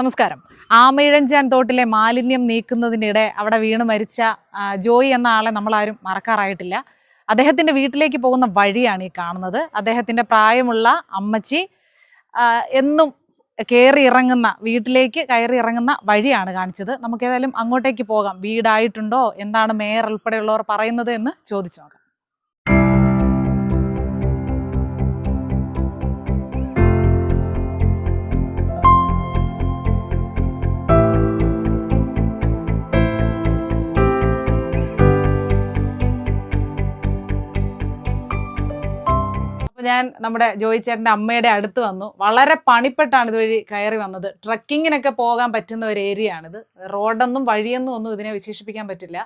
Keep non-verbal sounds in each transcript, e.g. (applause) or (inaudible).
നമസ്കാരം. ആമയിഴഞ്ചാൻ തോട്ടിലെ മാലിന്യം നീക്കുന്നതിനിടെ അവിടെ വീണ് മരിച്ച ജോയി എന്ന ആളെ നമ്മളാരും മറക്കാറായിട്ടില്ല. അദ്ദേഹത്തിന്റെ വീട്ടിലേക്ക് പോകുന്ന വഴിയാണ് ഈ കാണുന്നത്. അദ്ദേഹത്തിന്റെ പ്രായമുള്ള അമ്മച്ചി എന്നും കയറി ഇറങ്ങുന്ന വീട്ടിലേക്ക് കയറി ഇറങ്ങുന്ന വഴിയാണ് കാണിച്ചത്. നമുക്ക് ഏതായാലും അങ്ങോട്ടേക്ക് പോകാം. വീടായിട്ടുണ്ടോ? എന്താണ് മേയർ ഉൾപ്പെടെയുള്ളവർ പറയുന്നത് എന്ന് ചോദിച്ചു നോക്കാം. ഞാൻ നമ്മുടെ ജോയി ചേട്ടന്റെ അമ്മയുടെ അടുത്ത് വന്നു. വളരെ പണിപ്പെട്ടാണ് ഇതുവഴി കയറി വന്നത്. ട്രക്കിങ്ങിനൊക്കെ പോകാൻ പറ്റുന്ന ഒരു ഏരിയ ആണിത് റോഡെന്നും വഴിയെന്നും ഒന്നും ഇതിനെ വിശേഷിപ്പിക്കാൻ പറ്റില്ല.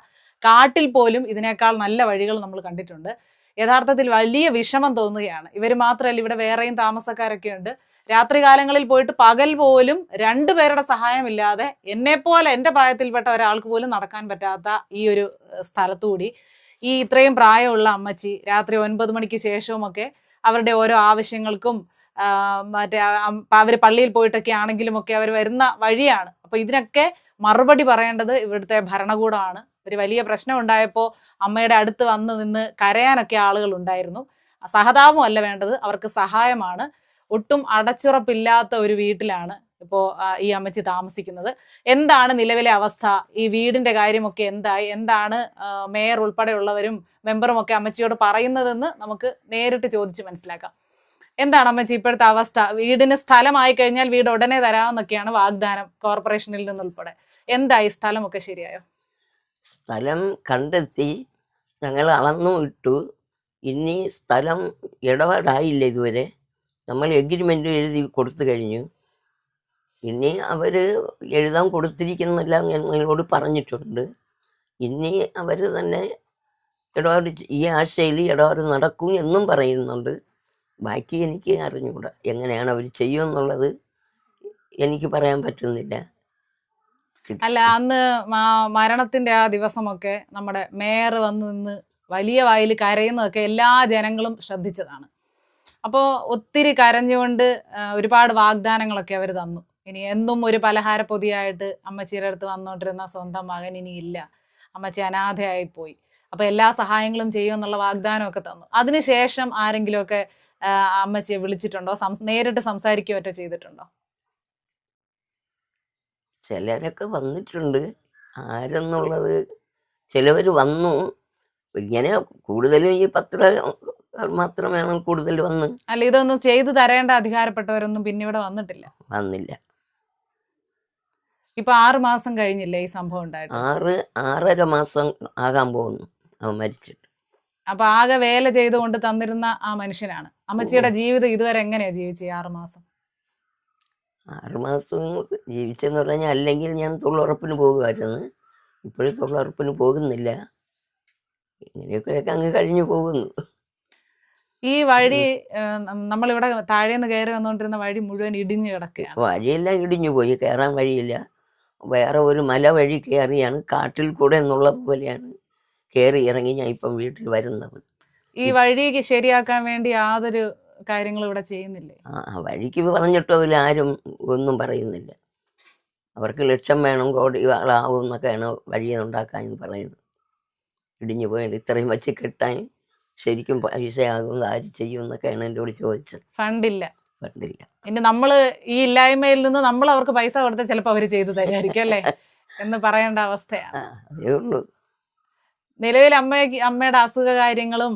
കാട്ടിൽ പോലും ഇതിനേക്കാൾ നല്ല വഴികൾ നമ്മൾ കണ്ടിട്ടുണ്ട്. യഥാർത്ഥത്തിൽ വലിയ വിഷമം തോന്നുകയാണ്. ഇവർ മാത്രമല്ല ഇവിടെ വേറെയും താമസക്കാരൊക്കെ ഉണ്ട്. രാത്രി കാലങ്ങളിൽ പോയിട്ട് പകൽ പോലും രണ്ടുപേരുടെ സഹായമില്ലാതെ എന്നെപ്പോലെ എന്റെ പ്രായത്തിൽപ്പെട്ട ഒരാൾക്ക് പോലും നടക്കാൻ പറ്റാത്ത ഈ ഒരു സ്ഥലത്തുകൂടി. ഈ ഇത്രയും പ്രായമുള്ള അമ്മച്ചി രാത്രി ഒൻപത് മണിക്ക് ശേഷവുമൊക്കെ അവരുടെ ഓരോ ആവശ്യങ്ങൾക്കും മറ്റേ അവർ പള്ളിയിൽ പോയിട്ടൊക്കെ ആണെങ്കിലും ഒക്കെ അവർ വരുന്ന വഴിയാണ്. അപ്പൊ ഇതിനൊക്കെ മറുപടി പറയേണ്ടത് ഇവിടുത്തെ ഭരണകൂടമാണ്. ഒരു വലിയ പ്രശ്നം ഉണ്ടായപ്പോൾ അമ്മയുടെ അടുത്ത് വന്ന് നിന്ന് കരയാനൊക്കെ ആളുകൾ ഉണ്ടായിരുന്നു. സഹതാപമല്ല വേണ്ടത് അവർക്ക് സഹായമാണ്. ഒട്ടും അടച്ചുറപ്പില്ലാത്ത ഒരു വീട്ടിലാണ് ഇപ്പോൾ ഈ അമ്മച്ചി താമസിക്കുന്നത്. എന്താണ് നിലവിലെ അവസ്ഥ? ഈ വീടിന്റെ കാര്യമൊക്കെ എന്തായി? എന്താണ് മേയർ ഉൾപ്പെടെയുള്ളവരും മെമ്പറും ഒക്കെ അമ്മച്ചിയോട് പറയുന്നതെന്ന് നമുക്ക് നേരിട്ട് ചോദിച്ച് മനസ്സിലാക്കാം. എന്താണ് അമ്മച്ചി ഇപ്പോഴത്തെ അവസ്ഥ? വീടിന് സ്ഥലമായി കഴിഞ്ഞാൽ വീട് ഉടനെ തരാമെന്നൊക്കെയാണ് വാഗ്ദാനം കോർപ്പറേഷനിൽ നിന്നുൾപ്പെടെ. എന്തായി? സ്ഥലമൊക്കെ ശരിയായോ? സ്ഥലം കണ്ടെത്തി ഞങ്ങൾ അളന്നു ഇട്ടു. ഇനി സ്ഥലം ഇടപാടായില്ല ഇതുവരെ. നമ്മൾ എഗ്രിമെന്റ് എഴുതി കൊടുത്തു കഴിഞ്ഞു. ഇനി അവർ എഴുതാൻ കൊടുത്തിരിക്കുന്നില്ല നിങ്ങളോട് പറഞ്ഞിട്ടുണ്ട്. ഇനി അവർ തന്നെ ഇടപാട് ഈ ആഴ്ചയിൽ ഇടപാട് നടക്കും എന്നും പറയുന്നുണ്ട്. ബാക്കി എനിക്ക് അറിഞ്ഞുകൂടാ എങ്ങനെയാണ് അവർ ചെയ്യുമെന്നുള്ളത് എനിക്ക് പറയാൻ പറ്റുന്നില്ല. അല്ല അന്ന് മരണത്തിന്റെ ആ ദിവസമൊക്കെ നമ്മുടെ മേയർ വന്ന് നിന്ന് വലിയ വായിൽ കരയുന്നതൊക്കെ എല്ലാ ജനങ്ങളും ശ്രദ്ധിച്ചതാണ്. അപ്പോൾ ഒത്തിരി കരഞ്ഞുകൊണ്ട് ഒരുപാട് വാഗ്ദാനങ്ങളൊക്കെ അവർ തന്നു. ഇനി എന്നും ഒരു പലഹാര പൊതിയായിട്ട് അമ്മച്ചിയുടെ അടുത്ത് വന്നുകൊണ്ടിരുന്ന സ്വന്തം മകൻ ഇനി ഇല്ല. അമ്മച്ചി അനാഥയായി പോയി അപ്പൊ എല്ലാ സഹായങ്ങളും ചെയ്യുമെന്നുള്ള വാഗ്ദാനമൊക്കെ തന്നു. അതിനുശേഷം ആരെങ്കിലുമൊക്കെ അമ്മച്ചിയെ വിളിച്ചിട്ടുണ്ടോ? നേരിട്ട് സംസാരിക്കുകയൊക്കെ ചെയ്തിട്ടുണ്ടോ? ചിലരൊക്കെ വന്നിട്ടുണ്ട്. ആരെന്നുള്ളത് ചിലവർ വന്നു. ഇങ്ങനെ കൂടുതലും ഈ പത്ര മാത്രമാണ് കൂടുതൽ വന്ന്. അല്ല ഇതൊന്നും ചെയ്തു തരേണ്ട അധികാരപ്പെട്ടവരൊന്നും പിന്നെ ഇവിടെ വന്നിട്ടില്ല. വന്നില്ല. ഇപ്പൊ ആറ് മാസം കഴിഞ്ഞില്ലേ ഈ സംഭവം ഉണ്ടായിട്ട്? ആറ് ആറര മാസം ആകാൻ പോകുന്നു. അവൻ മരിച്ചിട്ട്. അപ്പൊ ആകെ വേല ചെയ്തുകൊണ്ട് തന്നിരുന്ന ആ മനുഷ്യനാണ്. അമ്മച്ചിയുടെ ജീവിതം ഇതുവരെ എങ്ങനെയാ ജീവിച്ചത് ആറ് മാസം? ആറ് മാസം ജീവിച്ചെന്ന് പറഞ്ഞാൽ അല്ലെങ്കിൽ ഞാൻ തൊഴിലുറപ്പിന് പോകുമായിരുന്നു. ഇപ്പോഴും തൊഴിലുറപ്പിന് പോകുന്നില്ല. ഇങ്ങനെയൊക്കെയൊക്കെ അങ്ങ് കഴിഞ്ഞു പോകുന്നു. ഈ വഴി നമ്മളിവിടെ താഴേന്ന് കയറി വന്നുകൊണ്ടിരുന്ന വഴി മുഴുവൻ ഇടിഞ്ഞു കിടക്കുക വഴിയെല്ലാം ഇടിഞ്ഞു പോയി. കയറാൻ വഴിയില്ല. വേറെ ഒരു മല വഴി കയറിയാണ് കാട്ടിൽ കൂടെ എന്നുള്ളത് പോലെയാണ് കയറി ഇറങ്ങി ഞാൻ ഇപ്പം വീട്ടിൽ വരുന്നത്. ഈ വഴി ശരിയാക്കാൻ വേണ്ടി യാതൊരു കാര്യങ്ങളും ഇവിടെ ചെയ്യുന്നില്ലേ? ആ ആ വഴിക്ക് പറഞ്ഞിട്ടോ ഇല്ല ആരും ഒന്നും പറയുന്നില്ല. അവർക്ക് ലക്ഷം വേണം കോടി ആളാവും എന്നൊക്കെയാണ് വഴി ഉണ്ടാക്കാൻ പറയുന്നത്. ഇടിഞ്ഞു പോയിട്ട് ഇത്രയും വച്ച് കെട്ടാൻ ശരിക്കും പൈസയാകും ആര് ചെയ്യും എന്നൊക്കെയാണ് എന്നോട് ചോദിച്ചത്. ഫണ്ടില്ല. കണ്ടില്ല ഇനി നമ്മൾ ഈ ഇല്ലായ്മയിൽ നിന്ന് നമ്മൾ അവർക്ക് പൈസ കൊടുത്താൽ ചിലപ്പോ അവർ ചെയ്തു തരുമായിരിക്കും അല്ലേ? (laughs) എന്ന് പറയേണ്ട അവസ്ഥയാണ്. ആ അതേ ഉള്ളൂ. നിലവിൽ അമ്മ അമ്മയുടെ അസുഖ കാര്യങ്ങളും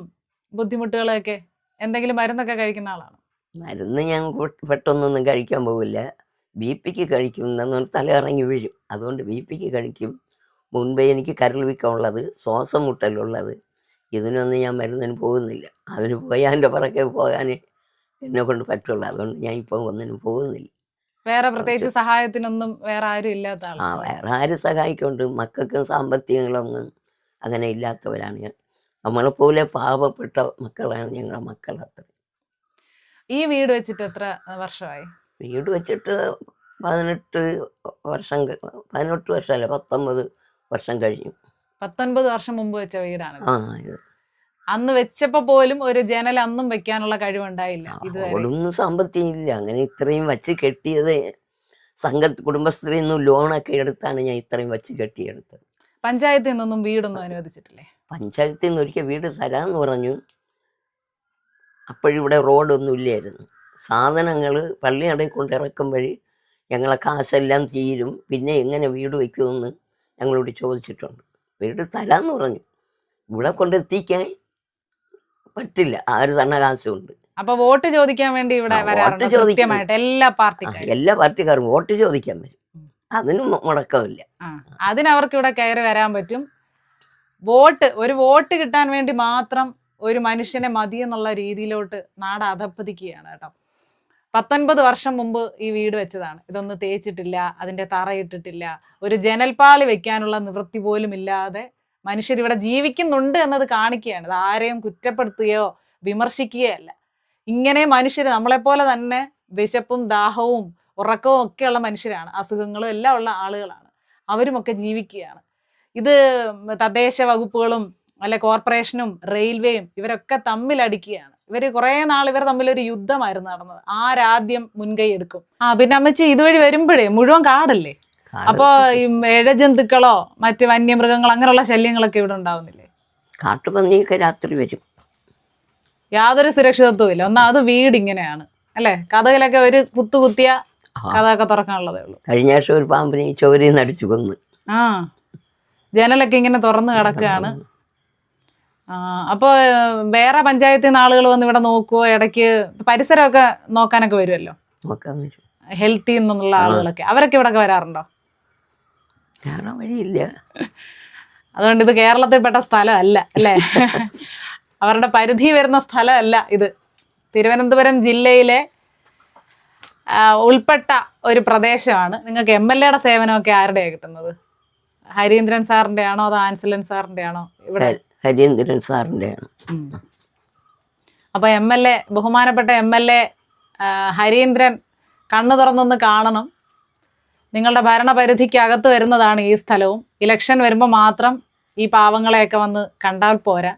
ബുദ്ധിമുട്ടുകളും ഒക്കെ എന്തെങ്കിലും മരുന്നൊക്കെ കഴിക്കുന്ന ആളാണ്? മരുന്ന് ഞാൻ പെട്ടെന്നൊന്നും കഴിക്കാൻ പോകില്ല ബി പിക്ക് കഴിക്കും എന്ന് തല ഇറങ്ങി വീഴും. അതുകൊണ്ട് ബി പിക്ക് കഴിക്കും. മുൻപേ എനിക്ക് കരൾ വീക്കമുള്ളത് ശ്വാസം മുട്ടലുള്ളത്. ഇതിനൊന്നും ഞാൻ മരുന്നിന് പോകുന്നില്ല. അതിന് പോയാന്റെ പുറകെ പോകാൻ എന്നെ കൊണ്ട് പറ്റുള്ളൂ. അതുകൊണ്ട് ഞാൻ ഇപ്പം ഒന്നിനും പോകുന്നില്ല. വേറെ പ്രത്യേകിച്ച് സഹായത്തിനൊന്നും വേറെ ആരും ഇല്ലാത്ത ആ വേറെ ആര് സഹായിക്കുന്നുണ്ട് മക്കൾക്കും സാമ്പത്തികങ്ങളൊന്നും അങ്ങനെ ഇല്ലാത്തവരാണ് ഞാൻ. നമ്മളെപ്പോലെ പാവപ്പെട്ട മക്കളാണ് ഞങ്ങളുടെ മക്കൾ അത്ര. ഈ വീട് വെച്ചിട്ട് എത്ര വർഷമായി? വീട് വെച്ചിട്ട് പതിനെട്ട് വർഷം പതിനെട്ട് വർഷമല്ല പത്തൊമ്പത് വർഷം കഴിഞ്ഞു. പത്തൊൻപത് വർഷം മുമ്പ് വെച്ച വീടാണ് ആ ഇത്. അന്ന് വെച്ചപ്പോ പോലും ഒരു ജനൽ അന്നും വെക്കാനുള്ള കഴിവുണ്ടായില്ല. അവളൊന്നും സാമ്പത്തികം ഇല്ല. അങ്ങനെ ഇത്രയും വച്ച് കെട്ടിയത് സംഘ കുടുംബശ്രീയിൽ നിന്നും ലോണൊക്കെ എടുത്താണ് ഞാൻ ഇത്രയും വെച്ച് കെട്ടിയെടുത്തത്. പഞ്ചായത്തിൽ നിന്നൊന്നും വീടൊന്നും അനുവദിച്ചിട്ടില്ലേ? പഞ്ചായത്തിൽ നിന്ന് ഒരിക്കൽ വീട് തരാമെന്ന് പറഞ്ഞു. അപ്പോഴിവിടെ റോഡൊന്നും ഇല്ലായിരുന്നു. സാധനങ്ങൾ പള്ളിയടെ കൊണ്ട് ഇറക്കും വഴി ഞങ്ങളെ കാശെല്ലാം തീരും. പിന്നെ എങ്ങനെ വീട് വയ്ക്കുമെന്ന് ഞങ്ങളോട് ചോദിച്ചിട്ടുണ്ട്. വീട് തരാമെന്ന് പറഞ്ഞു. ഇവിടെ കൊണ്ടെത്തിക്കാൻ പറ്റില്ല. ആര് തന്നെ കാശുണ്ട് അപ്പൊ വോട്ട് ചോദിക്കാൻ വേണ്ടി ഇവിടെ ആ, വരാറുണ്ട്. കൃത്യമായിട്ട് എല്ലാ ആ, പാർട്ടിക്കാരും. എല്ലാ പാർട്ടിക്കാരും വോട്ട് ചോദിക്കാൻ വരും. അതിനും മുടക്കമില്ല. അതിനവർക്ക് ഇവിടെ കയറി വരാൻ പറ്റും. വോട്ട് ഒരു വോട്ട് കിട്ടാൻ വേണ്ടി മാത്രം ഒരു മനുഷ്യനെ മതി എന്നുള്ള രീതിയിലോട്ട് നാട് അധപ്പതിക്കുകയാണ് കേട്ടോ. പത്തൊൻപത് വർഷം മുമ്പ് ഈ വീട് വെച്ചതാണ്. ഇതൊന്നും തേച്ചിട്ടില്ല അതിന്റെ തറയിട്ടിട്ടില്ല ഒരു ജനൽപാളി വെക്കാനുള്ള നിവൃത്തി പോലും ഇല്ലാതെ മനുഷ്യർ ഇവിടെ ജീവിക്കുന്നുണ്ട് എന്നത് കാണിക്കുകയാണ്. ഇത് ആരെയും കുറ്റപ്പെടുത്തുകയോ വിമർശിക്കുകയോ അല്ല. ഇങ്ങനെ മനുഷ്യർ നമ്മളെപ്പോലെ തന്നെ വിശപ്പും ദാഹവും ഉറക്കവും ഒക്കെയുള്ള മനുഷ്യരാണ്. അസുഖങ്ങളും എല്ലാം ഉള്ള ആളുകളാണ്. അവരുമൊക്കെ ജീവിക്കുകയാണ്. ഇത് തദ്ദേശ വകുപ്പുകളും അല്ലെ കോർപ്പറേഷനും റെയിൽവേയും ഇവരൊക്കെ തമ്മിലടിക്കുകയാണ് ഇവർ കുറേ നാൾ ഇവർ തമ്മിൽ ഒരു യുദ്ധമായിരുന്നു നടന്നത്. ആരാദ്യം മുൻകൈ എടുക്കും. ആ പിന്നെ അമ്മച്ചി ഇതുവഴി വരുമ്പോഴേ മുഴുവൻ കാടല്ലേ? അപ്പൊ ഈ ഇഴജന്തുക്കളോ മറ്റ് വന്യമൃഗങ്ങളോ അങ്ങനെയുള്ള ശല്യങ്ങളൊക്കെ ഇവിടെ ഉണ്ടാവുന്നില്ലേ? കാട്ടുപന്നിയൊക്കെ രാത്രി വരും. യാതൊരു സുരക്ഷിതത്വവും ഇല്ല ഒന്നാമത് വീട് ഇങ്ങനെയാണ് അല്ലെ? കഥകളൊക്കെ ഒരു കുത്തു കുത്തിയ. കഥയൊക്കെ തുറക്കാനുള്ളതേ ഉള്ളൂ. കഴിഞ്ഞ വർഷം ഒരു പാമ്പിനെ ചോരി ചോരയിൽ നിന്ന് അടിച്ചു കൊന്ന്. ആ. ജനലൊക്കെ ഇങ്ങനെ തുറന്നു കിടക്കുകയാണ്. അപ്പോൾ വേറെ പഞ്ചായത്തിൽ നിന്ന് ആളുകൾ വന്ന് ഇവിടെ നോക്കുവോ? ഇടയ്ക്ക് പരിസരമൊക്കെ നോക്കാനൊക്കെ വരുമല്ലോ ഹെൽത്തിന്നുള്ള ആളുകളൊക്കെ. അവരൊക്കെ ഇവിടെയൊക്കെ വരാറുണ്ടോ? വേറെ വഴിയില്ല. അതുകൊണ്ട് ഇത് കേരളത്തിൽപ്പെട്ട സ്ഥലമല്ല അല്ലേ? അവരുടെ പരിധി വരുന്ന സ്ഥലമല്ല ഇത്. തിരുവനന്തപുരം ജില്ലയിലെ ഉൾപ്പെട്ട ഒരു പ്രദേശമാണ്. നിങ്ങൾക്ക് എം എൽ എയുടെ സേവനമൊക്കെ ആരുടെയാണ് കിട്ടുന്നത്? ഹരീന്ദ്രൻ സാറിന്റെ ആണോ അതോ ആൻസലൻ സാറിന്റെ ആണോ ഇവിടെ ഹരീന്ദ്രൻ സാറിന്റെ ആണ് അപ്പൊ എം എൽ എ ബഹുമാനപ്പെട്ട എം എൽ എ ഹരീന്ദ്രൻ കണ്ണു തുറന്നൊന്ന് കാണണം. നിങ്ങളുടെ ഭരണപരിധിക്കകത്ത് വരുന്നതാണ് ഈ സ്ഥലവും. ഇലക്ഷൻ വരുമ്പോൾ മാത്രം ഈ പാവങ്ങളെയൊക്കെ വന്ന് കണ്ടാൽ പോരാ.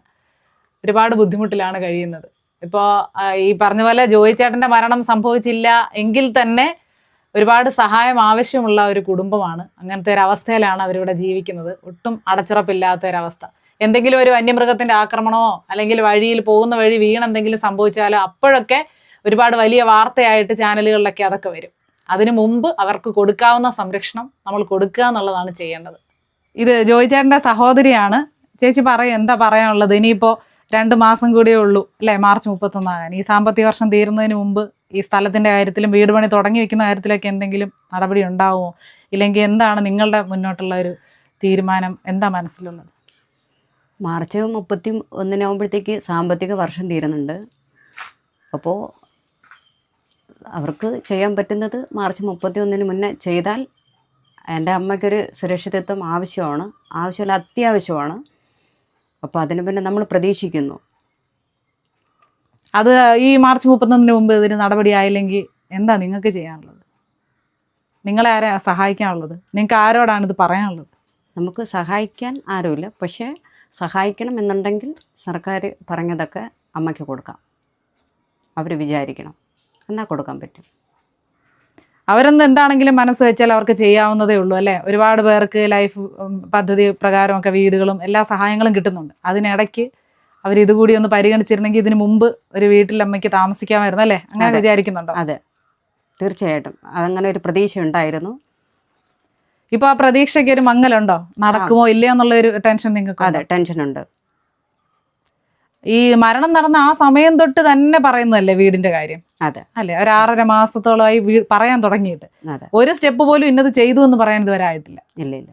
ഒരുപാട് ബുദ്ധിമുട്ടിലാണ് കഴിയുന്നത്. ഇപ്പോൾ ഈ പറഞ്ഞ പോലെ ജോയി ചേട്ടന്റെ മരണം സംഭവിച്ചില്ല എങ്കിൽ തന്നെ ഒരുപാട് സഹായം ആവശ്യമുള്ള ഒരു കുടുംബമാണ്. അങ്ങനത്തെ ഒരു അവസ്ഥയിലാണ് അവരിവിടെ ജീവിക്കുന്നത്. ഒട്ടും അടച്ചുറപ്പില്ലാത്ത ഒരവസ്ഥ എന്തെങ്കിലും ഒരു വന്യമൃഗത്തിന്റെ ആക്രമണമോ അല്ലെങ്കിൽ വഴിയിൽ പോകുന്ന വഴി വീണെന്തെങ്കിലും സംഭവിച്ചാലോ അപ്പോഴൊക്കെ ഒരുപാട് വലിയ വാർത്തയായിട്ട് ചാനലുകളിലൊക്കെ അതൊക്കെ വരും. അതിനു മുമ്പ് അവർക്ക് കൊടുക്കാവുന്ന സംരക്ഷണം നമ്മൾ കൊടുക്കുക എന്നുള്ളതാണ് ചെയ്യേണ്ടത്. ഇത് ജോയിച്ചേട്ടന്റെ സഹോദരിയാണ്. ചേച്ചി പറയും എന്താ പറയാനുള്ളത്? ഇനിയിപ്പോൾ രണ്ട് മാസം കൂടിയേ ഉള്ളൂ അല്ലേ? മാർച്ച് മുപ്പത്തൊന്നാകാൻ. ഈ സാമ്പത്തിക വർഷം തീരുന്നതിന് മുമ്പ് ഈ സ്ഥലത്തിന്റെ കാര്യത്തിലും വീട് പണി തുടങ്ങി വെക്കുന്ന കാര്യത്തിലൊക്കെ എന്തെങ്കിലും നടപടി ഉണ്ടാവുമോ? ഇല്ലെങ്കിൽ എന്താണ് നിങ്ങളുടെ മുന്നോട്ടുള്ള ഒരു തീരുമാനം? എന്താ മനസ്സിലുള്ളത്? മാർച്ച് മുപ്പത്തി ഒന്നിനാകുമ്പോഴത്തേക്ക് സാമ്പത്തിക വർഷം തീരുന്നുണ്ട്. അപ്പോൾ അവർക്ക് ചെയ്യാൻ പറ്റുന്നത് മാർച്ച് മുപ്പത്തി ഒന്നിന് മുന്നേ ചെയ്താൽ എന്റെ അമ്മയ്ക്കൊരു സുരക്ഷിതത്വം ആവശ്യമാണ് ആവശ്യമല്ല അത്യാവശ്യമാണ്. അപ്പോൾ അതിന് പിന്നെ നമ്മൾ പ്രതീക്ഷിക്കുന്നു. അത് ഈ മാർച്ച് മുപ്പത്തൊന്നിന് മുമ്പ് ഇതിന് നടപടി ആയില്ലെങ്കിൽ എന്താ നിങ്ങൾക്ക് ചെയ്യാനുള്ളത്? നിങ്ങളെ ആരെ സഹായിക്കാനുള്ളത്? നിങ്ങൾക്ക് ആരോടാണ് ഇത് പറയാനുള്ളത്? നമുക്ക് സഹായിക്കാൻ ആരുമില്ല. പക്ഷേ സഹായിക്കണം എന്നുണ്ടെങ്കിൽ സർക്കാർ പറഞ്ഞതൊക്കെ അമ്മയ്ക്ക് കൊടുക്കാം. അവർ വിചാരിക്കണം. എന്നാൽ കൊടുക്കാൻ പറ്റും? അവരൊന്നും എന്താണെങ്കിലും മനസ്സ് വെച്ചാൽ അവർക്ക് ചെയ്യാവുന്നതേ ഉള്ളൂ അല്ലേ? ഒരുപാട് പേർക്ക് ലൈഫ് പദ്ധതി പ്രകാരമൊക്കെ വീടുകളും എല്ലാ സഹായങ്ങളും കിട്ടുന്നുണ്ട്. അതിനിടയ്ക്ക് അവർ ഇതുകൂടി ഒന്ന് പരിഗണിച്ചിരുന്നെങ്കിൽ ഇതിനു മുമ്പ് ഒരു വീട്ടിൽ അമ്മയ്ക്ക് താമസിക്കാമായിരുന്നു അല്ലേ? അങ്ങനെ. വിചാരിക്കുന്നുണ്ടോ? അതെ. തീർച്ചയായിട്ടും. അതങ്ങനെ ഒരു പ്രതീക്ഷ ഉണ്ടായിരുന്നു. ഇപ്പൊ ആ പ്രതീക്ഷയ്ക്ക് ഒരു മങ്ങലുണ്ടോ? നടക്കുമോ ഇല്ലയോ എന്നുള്ള ഒരു ടെൻഷൻ നിങ്ങൾക്ക് അതെ ടെൻഷനുണ്ട്. ഈ മരണം നടന്ന ആ സമയം തൊട്ട് തന്നെ പറയുന്നതല്ലേ വീടിന്റെ കാര്യം? അതെ. അല്ലേ? ഒരു ആറര മാസത്തോളമായി പറയാൻ തുടങ്ങിയിട്ട്. ഒരു സ്റ്റെപ്പ് പോലും ഇന്നത് ചെയ്തു എന്ന് പറയാൻ ഇതുവരെ ആയിട്ടില്ല. ഇല്ല ഇല്ല.